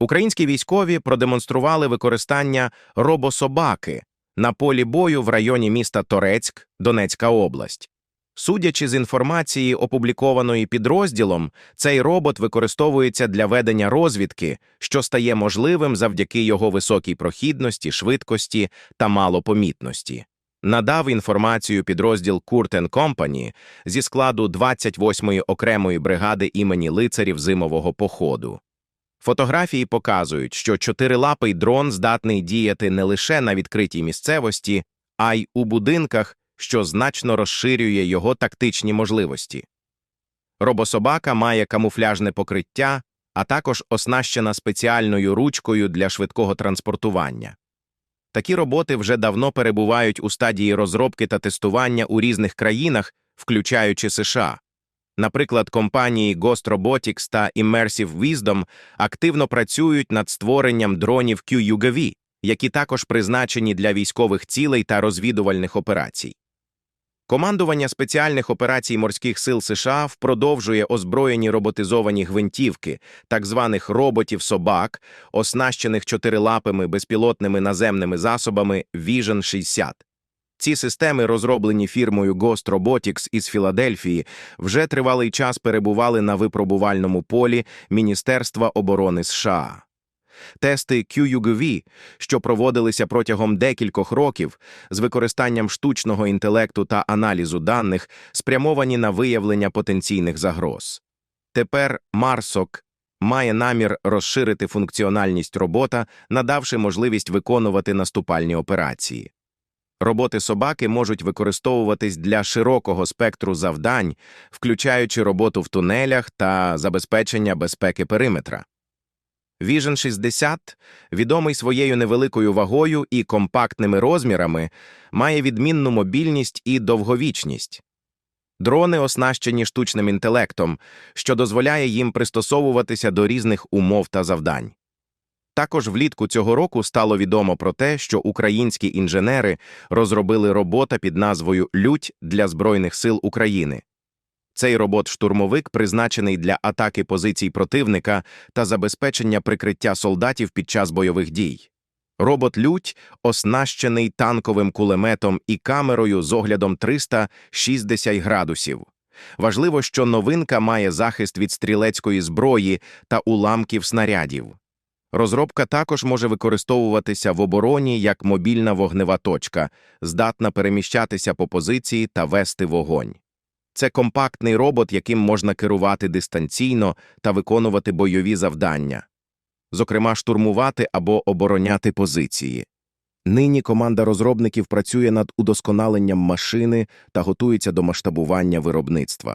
Українські військові продемонстрували використання робособаки на полі бою в районі міста Торецьк, Донецька область. Судячи з інформації, опублікованої підрозділом, цей робот використовується для ведення розвідки, що стає можливим завдяки його високій прохідності, швидкості та малопомітності. Надав інформацію підрозділ Куртен Company зі складу 28-ї окремої бригади імені лицарів зимового походу. Фотографії показують, що чотирилапий дрон здатний діяти не лише на відкритій місцевості, а й у будинках, що значно розширює його тактичні можливості. Робособака має камуфляжне покриття, а також оснащена спеціальною ручкою для швидкого транспортування. Такі роботи вже давно перебувають у стадії розробки та тестування у різних країнах, включаючи США. Наприклад, компанії Ghost Robotics та Immersive Wisdom активно працюють над створенням дронів QUGV, які також призначені для військових цілей та розвідувальних операцій. Командування спеціальних операцій морських сил США впродовжує озброєні роботизовані гвинтівки, так званих роботів-собак, оснащених чотирилапими безпілотними наземними засобами Vision 60. Ці системи, розроблені фірмою Ghost Robotics із Філадельфії, вже тривалий час перебували на випробувальному полі Міністерства оборони США. Тести QUGV, що проводилися протягом декількох років з використанням штучного інтелекту та аналізу даних, спрямовані на виявлення потенційних загроз. Тепер Марсок має намір розширити функціональність робота, надавши можливість виконувати наступальні операції. Роботи собаки можуть використовуватись для широкого спектру завдань, включаючи роботу в тунелях та забезпечення безпеки периметра. Vision 60, відомий своєю невеликою вагою і компактними розмірами, має відмінну мобільність і довговічність. Дрони оснащені штучним інтелектом, що дозволяє їм пристосовуватися до різних умов та завдань. Також влітку цього року стало відомо про те, що українські інженери розробили робота під назвою Лють для Збройних сил України. Цей робот-штурмовик призначений для атаки позицій противника та забезпечення прикриття солдатів під час бойових дій. Робот Лють оснащений танковим кулеметом і камерою з оглядом 360 градусів. Важливо, що новинка має захист від стрілецької зброї та уламків снарядів. Розробка також може використовуватися в обороні як мобільна вогнева точка, здатна переміщатися по позиції та вести вогонь. Це компактний робот, яким можна керувати дистанційно та виконувати бойові завдання, зокрема штурмувати або обороняти позиції. Нині команда розробників працює над удосконаленням машини та готується до масштабування виробництва.